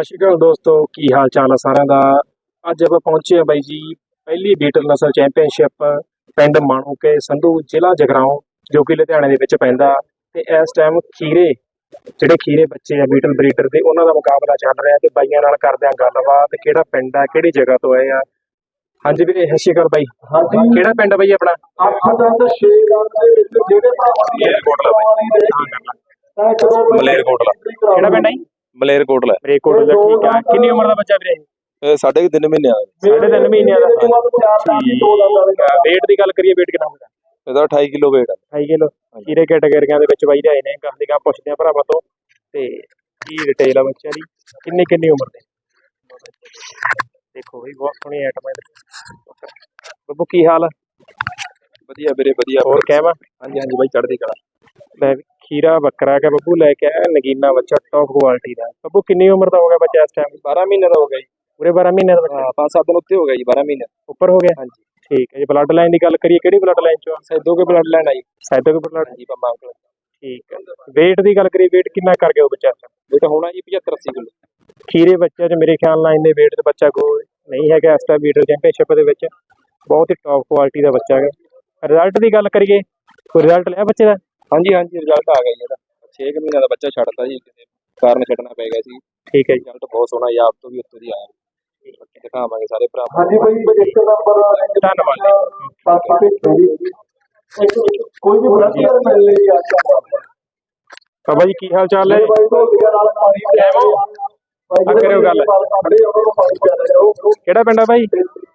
ਸਤਿ ਸ਼੍ਰੀ ਅਕਾਲ ਦੋਸਤੋ ਕੀ ਹਾਲ ਚਾਲ ਆ ਸਾਰਿਆਂ ਦਾ? ਅੱਜ ਆਪਾਂ ਪਹੁੰਚੇ ਆ ਬਾਈ ਜੀ ਪਹਿਲੀ ਬੀਟਲ ਨਸਲ ਚੈਂਪੀਅਨਸ਼ਿਪ ਪਿੰਡ ਮਾਣੂਕੇ ਸੰਧੂ ਜ਼ਿਲ੍ਹਾ ਜਗਰਾਉਂ ਜੋ ਕਿ ਲੁਧਿਆਣੇ ਦੇ ਵਿੱਚ ਪੈਂਦਾ। ਤੇ ਇਸ ਟਾਈਮ ਖੀਰੇ ਜਿਹੜੇ ਖੀਰੇ ਬੱਚੇ ਆ ਬੀਟਲ ਬਰੀਡਰ ਦੇ ਉਹਨਾਂ ਦਾ ਮੁਕਾਬਲਾ ਚੱਲ ਰਿਹਾ ਤੇ ਬਾਈਆਂ ਨਾਲ ਕਰਦੇ ਆ ਗੱਲਬਾਤ ਕਿਹੜਾ ਪਿੰਡ ਆ ਕਿਹੜੀ ਜਗ੍ਹਾ ਤੋਂ ਆਏ ਆ? ਹਾਂਜੀ ਵੀਰੇ ਸਤਿ ਸ਼੍ਰੀ ਅਕਾਲ ਬਾਈ। ਹਾਂਜੀ। ਕਿਹੜਾ ਪਿੰਡ ਆ ਬਾਈ ਆਪਣਾ? ਅੱਠ ਦੰਦ ਛੇ ਦੰਦ ਦੇ ਵਿੱਚ ਜਿਹੜੇ ਭਰਾਵਾਂ ਦੀ ਮਲੇਰਕੋਟਲਾ। ਕਿਹੜਾ ਪਿੰਡ ਆ ਜੀ? ਮਲੇਰਕੋਟਲਾ। ਮਲੇਰਕੋਟਲਾ ਠੀਕ ਆ ਕਿੰਨੀ ਉਮਰ ਦਾ ਬੱਚਾ ਵੀਰੇ? ਇਹ ਸਾਢੇ ਕੁ ਤਿੰਨ ਮਹੀਨਿਆਂ ਦਾ। ਸਾਢੇ ਤਿੰਨ ਮਹੀਨਿਆਂ ਦਾ। ਦੰਦ ਦੀ। weight ਗੱਲ ਕਰੀਏ weight ਕਿੰਨਾ ਹੁੰਦਾ? ਇਹਦਾ 28 ਕਿਲੋ weight ਆ। 28 ਕਿਲੋ। ਕੀਰੇ ਕੈਟਾਗਰੀਆਂ ਦੇ ਵਿੱਚ ਬਾਈ ਰਹੇ ਨੇ ਗੱਲ ਦੀ ਗੱਲ ਪੁੱਛਦੇ ਆ ਭਰਾਵਾਂ ਤੋਂ। ਤੇ ਕੀ ਡਿਟੇਲ ਆ ਬੱਚਿਆਂ ਦੀ? ਕਿੰਨੀ ਕਿੰਨੀ ਉਮਰ ਦੇ? ਦੇਖੋ ਬਈ ਬਹੁਤ ਸੋਹਣੀ ਆਈਟਮ ਹੈ ਬੱਬੂ ਕੀ ਹਾਲ ਆ? ਵਧੀਆ ਵੀਰੇ ਵਧੀਆ। ਹੋਰ ਕਹਿਵਾ ਹਾਂਜੀ ਹਾਂਜੀ ਬਾਈ ਚੜ੍ਹਦੀ ਕਲਾ। ਲੈ ਵੀ ਖੀਰਾ ਬੱਕਰਾ ਕੇ ਬੱਬੂ ਲੈ ਕੇ ਆਇਆ ਨਗੀਨਾ ਬੱਚਾ ਟੌਪ ਕੁਆਲਿਟੀ ਦਾ। ਬੱਬੂ ਕਿੰਨੀ ਉਮਰ ਦਾ ਹੋ ਗਿਆ ਬੱਚਾ ਇਸ ਟਾਈਮ 12 ਮਹੀਨੇ ਦਾ ਹੋ ਗਿਆ ਜੀ। ਪੂਰੇ 12 ਮਹੀਨਿਆਂ ਦਾ ਬੱਚਾ? ਹਾਂ 5-7 ਦਿਨ ਉੱਤੇ ਹੋ ਗਿਆ ਜੀ 12 ਮਹੀਨੇ। ਉੱਪਰ ਹੋ ਗਿਆ? ਹਾਂਜੀ। ਠੀਕ ਹੈ ਜੀ ਬਲੱਡ ਲਾਈਨ ਦੀ ਗੱਲ ਕਰੀਏ ਕਿਹੜੀ ਬਲੱਡ ਲਾਈਨ ਚੋਂ? ਸੈਦੋ ਕੇ ਬਲੱਡ ਲੈਣ ਆਈ ਸੈਦੋ ਕੇ ਬਲੱਡ ਹਾਂਜੀ ਪੰਮਾ ਅੰਕਲ। ਠੀਕ ਹੈ। weight ਦੀ ਗੱਲ ਕਰੀਏ weight ਕਿੰਨਾ ਕਰ ਗਿਆ ਉਹ ਬੱਚਾ? ਤਾਂ ਹੋਣਾ ਜੀ 75-80 ਕਿਲੋ। ਖੀਰੇ ਬੱਚੇ ਚ ਮੇਰੇ ਖਿਆਲ ਨਾਲ ਇੰਨੇ weight ਦੇ ਬੱਚਾ ਕੋਈ ਨਹੀਂ ਹੈਗਾ ਇਸ ਟਾਈਮ ਬੀਟਲ ਚੈਂਪੀਅਨਸ਼ਿਪ ਦੇ ਵਿੱਚ। ਬਹੁਤ ਹੀ ਟੌਪ ਕੁਆਲਿਟੀ ਦਾ ਬੱਚਾ ਹੈ ਰਿਜ਼ਲਟ ਦੀ ਗੱਲ ਕਰੀਏ ਕੋਈ ਰਿਜ਼ਲਟ ਲਿਆ ਬੱਚੇ ਦਾ? ਹਾਂਜੀ ਹਾਂਜੀ ਰਿਜ਼ਲਟ ਆ ਗਿਆ ਜੀ ਇਹਦਾ। 6 ਮਹੀਨਿਆਂ ਦਾ ਬੱਚਾ ਛੱਡਤਾ ਜੀ ਕਿਸੇ ਕਾਰਨ ਛੱਡਣਾ ਪੈ ਗਿਆ ਸੀ। ਠੀਕ ਹੈ ਜੀ। ਰਿਜ਼ਲਟ ਬਹੁਤ ਸੋਹਣਾ ਜੀ ਆਪ ਤੋਂ ਵੀ ਉੱਤੋਂ ਦੀ ਆਇਆ। ਬਾਕੀ ਦਿਖਾਵਾਂਗੇ ਸਾਰੇ ਭਰਾ ਹਾਂਜੀ ਬਾਈ ਇੱਕ ਨੰਬਰ ਧੰਨਵਾਦ ਜੀ। ਜੀ। ਕੋਈ ਵੀ ਬਲੱਡ ਮਿਲ ਲਈ ਅੱਜ ਬਾਬਾ ਜੀ ਕੀ ਹਾਲ ਚਾਲ ਹੈ? ਬਾਈ ਤੋਂ ਲਿਆ ਨਾਲ ਪਾਣੀ ਪਿਆਓ ਆ ਕਰਿਓ ਗੱਲ। ਕਿਹੜਾ ਪਿੰਡ ਆ ਬਾਈ?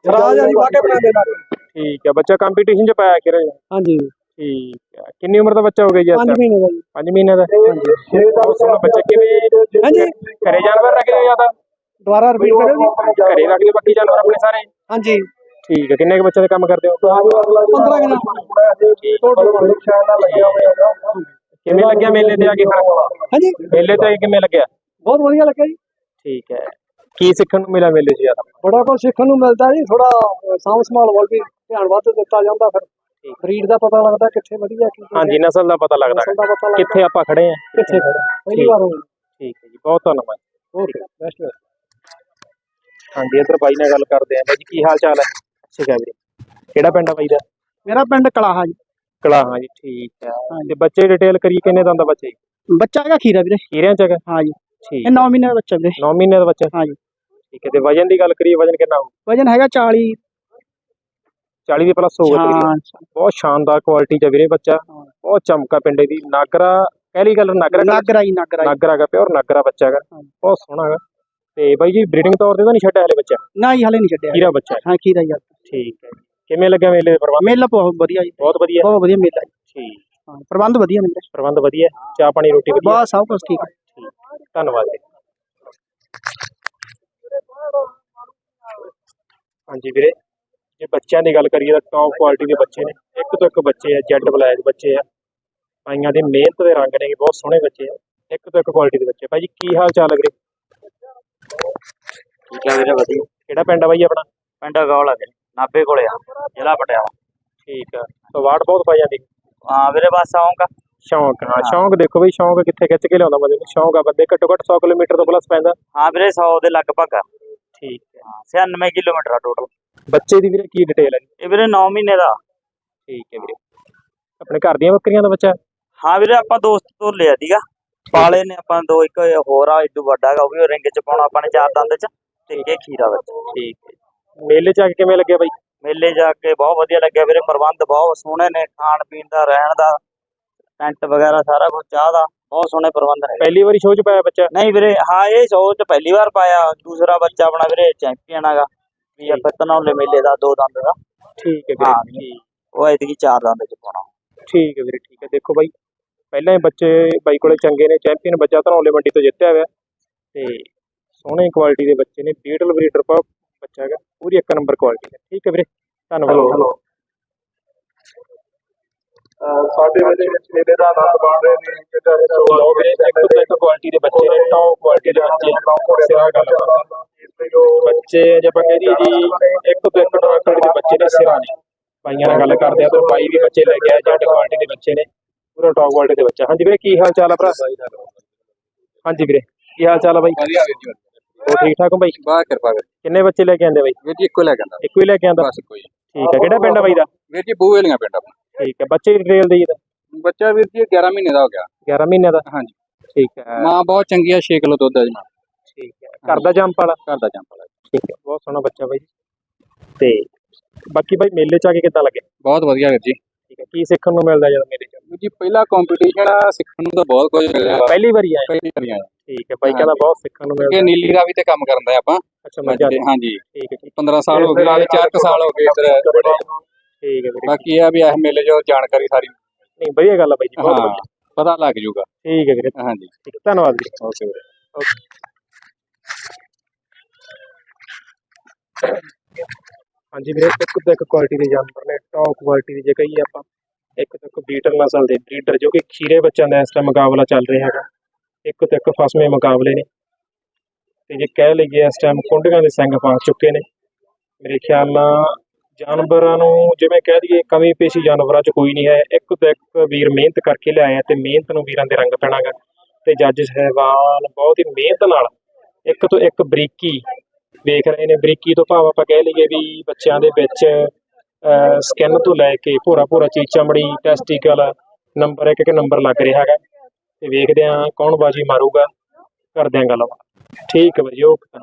ਰਾਜ ਵਾਲੀ ਵਾਕੇ ਬਣਾ ਦੇ ਨਾਲ ਠੀਕ ਹੈ ਬੱਚਾ ਕੰਪੀਟੀਸ਼ਨ ਚ ਪਾਇਆ ਖੀਰੇ। ਹਾਂਜੀ। ਠੀਕ ਹੈ ਕਿੰਨੀ ਉਮਰ ਦਾ ਬੱਚਾ ਹੋ ਗਿਆ ਜੀ ਇਸ ਮਹੀਨੇ ਦਾ ਜੀ। 5 ਮਹੀਨਿਆਂ ਦਾ। ਦਾ ਬਹੁਤ ਸੋਹਣਾ ਬੱਚਾ ਕਿਵੇਂ ਹਾਂਜੀ। ਘਰੇ ਜਾਨਵਰ ਰੱਖਦੇ ਹੋ ਜ਼ਿਆਦਾ ਦੁਬਾਰਾ ਰਿਪੀਟ ਕਰਿਓ ਘਰੇ ਰੱਖਦੇ ਹੋ ਬਾਕੀ ਜਾਨਵਰ ਆਪਣੇ ਸਾਰੇ? ਹਾਂਜੀ। ਠੀਕ ਹੈ ਕਿੰਨੇ ਕੁ ਬੱਚੇ ਦਾ ਕੰਮ ਕਰਦੇ ਹੋ? 15 ਕਿਲੋ ਕਿਵੇਂ ਲੱਗਿਆ ਮੇਲੇ ਤੇ ਆ ਕੇ ਫਿਰ? ਹਾਂਜੀ। ਮੇਲੇ ਤੇ ਆ ਕੇ ਕਿਵੇਂ ਲੱਗਿਆ? ਬਹੁਤ ਵਧੀਆ ਲੱਗਿਆ ਜੀ। ਠੀਕ ਹੈ। ਕੀ ਸਿੱਖਣ ਨੂੰ ਮਿਲਿਆ ਮੇਲੇ 'ਚ ਜ਼ਿਆਦਾ? ਬੜਾ ਕੁਝ ਸਿੱਖਣ ਨੂੰ ਮਿਲਦਾ ਜੀ। ਥੋੜਾ ਸਾਂਭ ਸੰਭਾਲ ਵੱਲ ਵੀ ਧਿਆਨ ਵੱਧ ਦਿੱਤਾ ਜਾਂਦਾ ਫਿਰ। ਬਰੀਡ ਦਾ ਪਤਾ ਲੱਗਦਾ ਕਿੱਥੇ ਵਧੀਆ ਕੀ ਹਾਂਜੀ ਨਸਲ ਦਾ ਪਤਾ ਲੱਗਦਾ। ਨਸਲ ਦਾ ਪਤਾ ਲੱਗਦਾ। ਕਿੱਥੇ ਆਪਾਂ ਖੜੇ ਆ ਕਿੱਥੇ ਖੜਾ ਪਹਿਲੀ ਠੀਕ। ਵਾਰ ਹੋਈ। ਠੀਕ ਹੈ ਜੀ ਬਹੁਤ ਧੰਨਵਾਦ। ਓਕੇ ਬੈਸਟ ਹਾਂਜੀ ਇੱਧਰ ਬਾਈ ਨਾਲ ਗੱਲ ਕਰਦੇ ਆ ਬਾਈ ਜੀ ਕੀ ਹਾਲ ਚਾਲ ਹੈ? ਠੀਕ ਹੈ ਵੀਰੇ। ਕਿਹੜਾ ਪਿੰਡ ਆ ਬਾਈ ਦਾ? ਮੇਰਾ ਪਿੰਡ ਕਲਾਹਾ ਜੀ। ਕਲਾਹਾਂ ਜੀ ਠੀਕ ਹੈ। ਤੇ ਬੱਚੇ ਡਿਟੇਲ ਕਰੀਏ ਕਿੰਨੇ ਦੰਦ ਦਾ ਬੱਚੇ? ਬੱਚਾ ਹੈਗਾ ਖੀਰਾ ਵੀਰੇ। ਖੀਰਿਆਂ ਚ ਹੈਗਾ? ਹਾਂ ਜੀ ਠੀਕ। ਇਹ 9 ਮਹੀਨੇ ਦਾ ਬੱਚਾ ਵੀਰੇ। 9 ਮਹੀਨੇ ਦਾ ਬੱਚਾ? ਹਾਂ ਜੀ ਠੀਕ ਹੈ ਤੇ ਵਜਨ ਦੀ ਗੱਲ ਕਰੀਏ ਵਜਨ ਕਿੰਨਾ ਹੋਊ? ਵਜਨ ਹੈਗਾ 40 40 ਦੇ ਪਲੱਸ। ਹਾਂ ਬਹੁਤ ਸ਼ਾਨਦਾਰ ਕੁਆਲਿਟੀ ਚ ਵੀਰੇ ਬੱਚਾ। ਬਹੁਤ ਚਮਕਾ ਪਿੰਡੇ ਦੀ। ਨਾਗਰਾ ਪਹਿਲੀ ਗੱਲ ਨਾਗਰਾ ਨਾਗਰਾ ਹੀ ਨਾਗਰਾ। ਨਾਗਰਾ ਹੈਗਾ ਪਿਓਰ ਨਾਗਰਾ ਬੱਚਾ ਹੈਗਾ। ਬਹੁਤ ਸੋਹਣਾ ਹੈਗਾ। ਤੇ ਬਾਈ ਜੀ ਬਰੀਡਿੰਗ ਤੌਰ ਤੇ ਤਾਂ ਨਹੀਂ ਛੱਡਿਆ ਹਲੇ ਬੱਚਾ? ਨਾ ਹੀ ਹਲੇ ਨਹੀਂ ਛੱਡਿਆ। ਖੀਰਾ ਬੱਚਾ ਹੈ। ਹੀ ਆ। ਠੀਕ ਹੈ। ਕਿਵੇਂ ਲੱਗਿਆ ਮੇਲੇ ਦੇ ਪ੍ਰਬੰਧ? ਮੇਲਾ ਬਹੁਤ ਵਧੀਆ ਜੀ। ਬਹੁਤ ਵਧੀਆ। ਬਹੁਤ ਵਧੀਆ ਮੇਲਾ ਜੀ। ਠੀਕ। ਹਾਂ ਪ੍ਰਬੰਧ ਵਧੀਆ ਮਿਲਦਾ ਪ੍ਰਬੰਧ ਵਧੀਆ। ਚਾਹ ਪਾਣੀ ਰੋਟੀ ਵਧੀਆ? ਬਹੁਤ ਸਭ ਕੁਝ ਠੀਕ ਹੈ। ਠੀਕ। ਧੰਨਵਾਦ ਜੀ। ਹਾਂਜੀ ਵੀਰੇ। ਜੇ ਬੱਚਿਆਂ ਦੀ ਗੱਲ ਕਰੀਏ ਤਾਂ ਟੌਪ ਕੁਆਲਿਟੀ ਦੇ ਬੱਚੇ ਨੇ। ਇੱਕ ਤੋਂ ਇੱਕ ਬੱਚੇ ਆ ਜੈਡ ਬਲੈਕ ਬੱਚੇ ਆ। ਭਾਈਆਂ ਦੇ ਮਿਹਨਤ ਦੇ ਰੰਗ ਨੇ ਬਹੁਤ ਸੋਹਣੇ ਬੱਚੇ ਆ। ਇੱਕ ਤੋਂ ਇੱਕ ਕੁਆਲਿਟੀ ਦੇ ਬੱਚੇ ਭਾਈ ਜੀ ਕੀ ਹਾਲ ਚਾਲ ਵੀਰੇ? ਠੀਕ ਹੈ ਵੀਰੇ ਵਧੀਆ। ਕਿਹੜਾ ਪਿੰਡ ਆ ਬਾਈ ਆਪਣਾ? ਪਿੰਡ ਗੌਲ ਆ ਵੀਰੇ ਨਾਭੇ ਕੋਲੇ ਆ ਜ਼ਿਲ੍ਹਾ ਪਟਿਆਲਾ। ਠੀਕ ਆ। ਸਵਾੜ ਬਹੁਤ ਪਾਈ ਜਾਂਦੀ? ਹਾਂ ਵੀਰੇ ਬਸ ਆਉਂਗਾ ਸ਼ੌਂਕ ਹਾਂ। ਸ਼ੌਂਕ ਦੇਖੋ ਬਈ ਸ਼ੌਂਕ ਕਿੱਥੇ ਖਿੱਚ ਕੇ ਲਿਆਉਂਦਾ ਬੰਦੇ ਨੂੰ? ਸ਼ੌਂਕ ਆ ਬੰਦੇ ਘੱਟੋ ਘੱਟ 100 ਕਿਲੋਮੀਟਰ ਤੋਂ ਪਲੱਸ ਪੈਂਦਾ। ਹਾਂ ਵੀਰੇ 100 ਦੇ ਲਗਭਗ ਆ। ਠੀਕ ਹਾਂ 96 ਕਿਲੋਮੀਟਰ ਆ ਟੋਟਲ ਬੱਚੇ ਦੀ ਵੀਰੇ ਕੀ ਡਿਟੇਲ ਹੈ ਜੀ? ਇਹ ਵੀਰੇ 9 ਮਹੀਨੇ ਦਾ। ਠੀਕ ਹੈ ਵੀਰੇ। ਆਪਣੇ ਘਰ ਦੀਆਂ ਬੱਕਰੀਆਂ ਦਾ ਬੱਚਾ? ਹਾਂ ਵੀਰੇ ਆਪਾਂ ਦੋਸਤ ਤੋਂ ਲਿਆ ਸੀਗਾ। ਪਾਲੇ ਨੇ ਆਪਾਂ ਦੋ ਇੱਕ ਹੋਰ ਆ ਇਦੋਂ ਵੱਡਾ ਹੈਗਾ ਉਹ ਵੀ ਰਿੰਗ ਚ ਪਾਉਣਾ ਆਪਾਂ ਨੇ ਚਾਰ ਦੰਦ ਚ ਤੇ ਇਹ ਖੀਰਾ ਵਿੱਚ। ਠੀਕ ਹੈ। ਮੇਲੇ ਚ ਆ ਕੇ ਕਿਵੇਂ ਲੱਗਿਆ ਬਾਈ? ਮੇਲੇ ਜਾ ਕੇ ਬਹੁਤ ਵਧੀਆ ਲੱਗਿਆ ਵੀਰੇ ਪ੍ਰਬੰਧ ਬਹੁਤ ਸੋਹਣੇ ਨੇ ਖਾਣ ਪੀਣ ਦਾ ਰਹਿਣ ਦਾ ਟੈਂਟ ਵਗੈਰਾ ਸਾਰਾ ਕੁਝ ਚਾਹ ਦਾ ਬਹੁਤ ਸੋਹਣੇ ਪ੍ਰਬੰਧ ਨੇ। ਪਹਿਲੀ ਵਾਰੀ ਸ਼ੋਅ ਚ ਪਾਇਆ ਬੱਚਾ? ਨਹੀਂ ਵੀਰੇ ਹਾਂ ਇਹ ਸ਼ੋਅ ਚ ਪਹਿਲੀ ਵਾਰ ਪਾਇਆ ਦੂਸਰਾ ਬੱਚਾ ਆਪਣਾ ਵੀਰੇ ਚੈਂਪੀਅਨ ਹੈਗਾ। ਵੀ ਆ ਪਤਨੌਲੇ ਮੇਲੇ ਦਾ ਦੋ ਦੰਦ ਦਾ। ਠੀਕ ਹੈ ਵੀਰੇ ਹਾਂ ਠੀਕ। ਉਹ ਐਤਕੀ ਚਾਰ ਦੰਦ ਚ ਪਾਉਣਾ। ਠੀਕ ਹੈ ਵੀਰੇ ਠੀਕ ਹੈ। ਦੇਖੋ ਬਾਈ ਪਹਿਲਾਂ ਹੀ ਬੱਚੇ ਬਾਈ ਕੋਲੇ ਚੰਗੇ ਨੇ ਚੈਂਪੀਅਨ ਬੱਚਾ ਧਨੌਲੇ ਮੰਡੀ ਤੋਂ ਜਿੱਤਿਆ ਹੋਇਆ। ਤੇ ਸੋਹਣੇ ਕੁਆਲਿਟੀ ਦੇ ਬੱਚੇ ਨੇ ਬੀਟਲ ਬਰੀਡਰ ਪਾ ਬੱਚਾ ਹੈਗਾ ਪੂਰੀ ਇੱਕ ਨੰਬਰ ਕੁਆਲਿਟੀ ਦਾ ਠੀਕ ਹੈ ਵੀਰੇ ਧੰਨਵਾਦ। ਸਾਡੇ ਵਿੱਚ ਮੇਲੇ ਦਾ ਆਨੰਦ ਮਾਣ ਰਹੇ ਨੇ ਜਿਹੜਾ ਇਹ ਲਓ ਵੀਰੇ ਇੱਕ ਤੋਂ ਇੱਕ ਕੁਆਲਿਟੀ ਦੇ ਬੱਚੇ ਨੇ ਟੌਪ ਕੁਆਲਿਟੀ ਦੇ ਬੱਚੇ ਸਿਰਾ ਗੱਲ ਬੱਚੇ ਜੇ ਆਪਾਂ ਕਹਿ ਦਈਏ ਜੀ ਇੱਕ ਤੋਂ ਇੱਕ ਕੁਆਲਿਟੀ ਦੇ ਬੱਚੇ ਨੇ ਸਿਰਾ ਨੇ ਭਾਈਆਂ ਨਾਲ ਗੱਲ ਕਰਦੇ ਆ ਤਾਂ ਬਾਈ ਵੀ ਬੱਚੇ ਲੈ ਕੇ ਆਇਆ ਜੱਟ ਕੁਆਲਿਟੀ ਦੇ ਬੱਚੇ ਨੇ। ਪੂਰਾ ਟੌਪ ਕੁਆਲਿਟੀ ਦੇ ਬੱਚਾ ਹਾਂਜੀ ਵੀਰੇ ਕੀ ਹਾਲ ਚਾਲ ਆ ਭਰਾ? ਹਾਂਜੀ ਵੀਰੇ ਕੀ ਹਾਲ ਚਾਲ ਆ ਬਾਈ? ਹੋਰ ਠੀਕ ਠਾਕ ਹੋ ਬਾਈ? ਬਾਹਰ ਕਿਰਪਾ ਕਰ। ਕਿੰਨੇ ਬੱਚੇ ਲੈ ਕੇ ਆਂਦੇ ਬਾਈ? ਵੀਰ ਜੀ ਇੱਕੋ ਲੈ ਜਾਂਦਾ ਇੱਕੋ ਹੀ ਲੈ ਕੇ ਆਂਦਾ ਬਸ ਹੀ ਠੀਕ ਹੈ ਕਿਹੜਾ ਪਿੰਡ ਆ ਬਾਈ ਦਾ? ਵੀਰ ਜੀ ਬੂਵੇਲੀਆਂ ਪਿੰਡ ਆਪਣਾ ਠੀਕ ਹੈ ਬੱਚੇ ਦੀ ਡਿਟੇਲ ਦੀ ਇਹਦਾ ਬੱਚਾ ਵੀਰ ਜੀ 11 ਮਹੀਨੇ ਦਾ ਹੋ ਗਿਆ। 11 ਮਹੀਨਿਆਂ ਦਾ? ਹਾਂਜੀ। ਠੀਕ ਹੈ। ਮਾਂ ਬਹੁਤ ਚੰਗੀ ਆ 6 ਕਿਲੋ ਦੁੱਧ ਆ ਜੀ ਮਾਂ। ਠੀਕ ਹੈ। ਘਰ ਦਾ ਜੰਪ ਵਾਲਾ ਘਰ ਦਾ ਜੰਪਲ ਆ। ਠੀਕ ਹੈ। ਬਹੁਤ ਸੋਹਣਾ ਬੱਚਾ ਬਾਈ ਜੀ। ਤੇ ਬਾਕੀ ਬਾਈ ਮੇਲੇ ਚ ਆ ਕੇ ਕਿੱਦਾਂ ਲੱਗੇ ਬਹੁਤ ਵਧੀਆ ਵੀਰ ਜੀ। ਠੀਕ ਹੈ। ਕੀ ਸਿੱਖਣ ਨੂੰ ਮਿਲਦਾ ਜਦੋਂ ਮੇਲੇ ਚ? ਵੀਰ ਜੀ ਪਹਿਲਾ ਕੰਪੀਟੀਸ਼ਨ ਆ ਸਿੱਖਣ ਨੂੰ ਤਾਂ ਬਹੁਤ ਕੁਝ ਮਿਲਿਆ। ਪਹਿਲੀ ਵਾਰੀ ਆਏ ਪਹਿਲੀ ਵਾਰੀ ਆਇਆ ਠੀਕ ਹੈ। ਬਾਈ ਕਹਿੰਦਾ ਬਹੁਤ ਸਿੱਖਣ ਨੂੰ ਕਿ ਮਿਲਦਾ। ਨੀਲੀ ਰਾਵੀ ਤੇ ਕੰਮ ਕਰਨ ਦਾ ਆਪਾਂ। ਅੱਛਾ ਮਜ਼ਾ ਤੇ ਹਾਂਜੀ ਠੀਕ ਹੈ ਠੀਕ 15 ਸਾਲ ਹੋ ਗਏ ਨਾਲੇ 4 ਸਾਲ ਹੋ ਗਏ ਇੱਧਰ। ਠੀਕ ਹੈ ਵੀਰੇ। ਬਾਕੀ ਇਹ ਆ ਵੀ ਇਹ ਮੇਲੇ ਜੋ ਜਾਣਕਾਰੀ ਸਾਰੀ। ਨਹੀਂ ਵਧੀਆ ਗੱਲ ਆ ਬਾਈ ਜੀ ਬਹੁਤ ਵਧੀਆ। ਪਤਾ ਲੱਗ ਜੂਗਾ ਠੀਕ ਹੈ ਵੀਰੇ। ਹਾਂਜੀ। ਠੀਕ ਹੈ, ਧੰਨਵਾਦ ਵੀਰੇ। ਓਕੇ। ਹਾਂਜੀ ਵੀਰੇ, ਇੱਕ ਤੋਂ ਇੱਕ ਕੁਆਲਿਟੀ ਦੇ ਜਾਨਵਰ ਨੇ ਟੌਪ ਕੁਆਲਿਟੀ ਦੀ ਜੇ ਕਹੀਏ ਆਪਾਂ। ਇੱਕ ਤੋਂ ਇੱਕ ਬੀਟਲ ਨਸਲ ਦੇ ਬਰੀਡਰ ਜੋ ਕਿ ਖੀਰੇ ਬੱਚਿਆਂ ਦਾ ਇਸ ਟਾਈਮ ਮੁਕਾਬਲਾ ਚੱਲ ਰਿਹਾ ਹੈਗਾ। ਇੱਕ ਤੋਂ ਇੱਕ ਫਸਵੇਂ ਮੁਕਾਬਲੇ ਨੇ। ਤੇ ਜੇ ਕਹਿ ਲਈਏ ਇਸ ਟਾਈਮ ਕੁੰਡੀਆਂ ਦੇ ਸਿੰਘ ਪਾ ਚੁੱਕੇ ਨੇ। ਮੇਰੇ ਖਿਆਲ ਨਾਲ ਜਾਨਵਰਾਂ ਨੂੰ ਜਿਵੇਂ ਕਹਿ ਦਈਏ ਕਮੀ ਪੇਸ਼ੀ ਜਾਨਵਰਾਂ 'ਚ ਕੋਈ ਨਹੀਂ ਹੈ। ਇੱਕ ਤੋਂ ਇੱਕ ਵੀਰ ਮਿਹਨਤ ਕਰਕੇ ਲਿਆਏ ਆ ਤੇ ਮਿਹਨਤ ਨੂੰ ਵੀਰਾਂ ਦੇ ਰੰਗ ਪੈਣਾਗਾ। ਤੇ ਜੱਜ ਸਾਹਿਬਾਨ ਬਹੁਤ ਹੀ ਮਿਹਨਤ ਨਾਲ ਇੱਕ ਤੋਂ ਇੱਕ ਬਰੀਕੀ ਵੇਖ ਰਹੇ ਨੇ, ਬਰੀਕੀ ਤੋਂ ਭਾਵ ਆਪਾਂ ਕਹਿ ਲਈਏ ਵੀ ਬੱਚਿਆਂ ਦੇ ਵਿੱਚ ਸਕਿਨ ਤੋਂ ਲੈ ਕੇ ਭੋਰਾ ਭੋਰਾ ਚੀਜ਼, ਚਮੜੀ ਟੈਸਟੀਕਲ ਨੰਬਰ ਇੱਕ ਇੱਕ ਨੰਬਰ ਲੱਗ ਰਿਹਾ ਹੈਗਾ। ਤੇ ਵੇਖਦੇ ਆ ਕੌਣ ਬਾਜੀ ਮਾਰੂਗਾ ਕਰਦੇ ਆ ਗੱਲਬਾਤ। ਠੀਕ ਹੈ ਬਾਈ ਓਕੇ।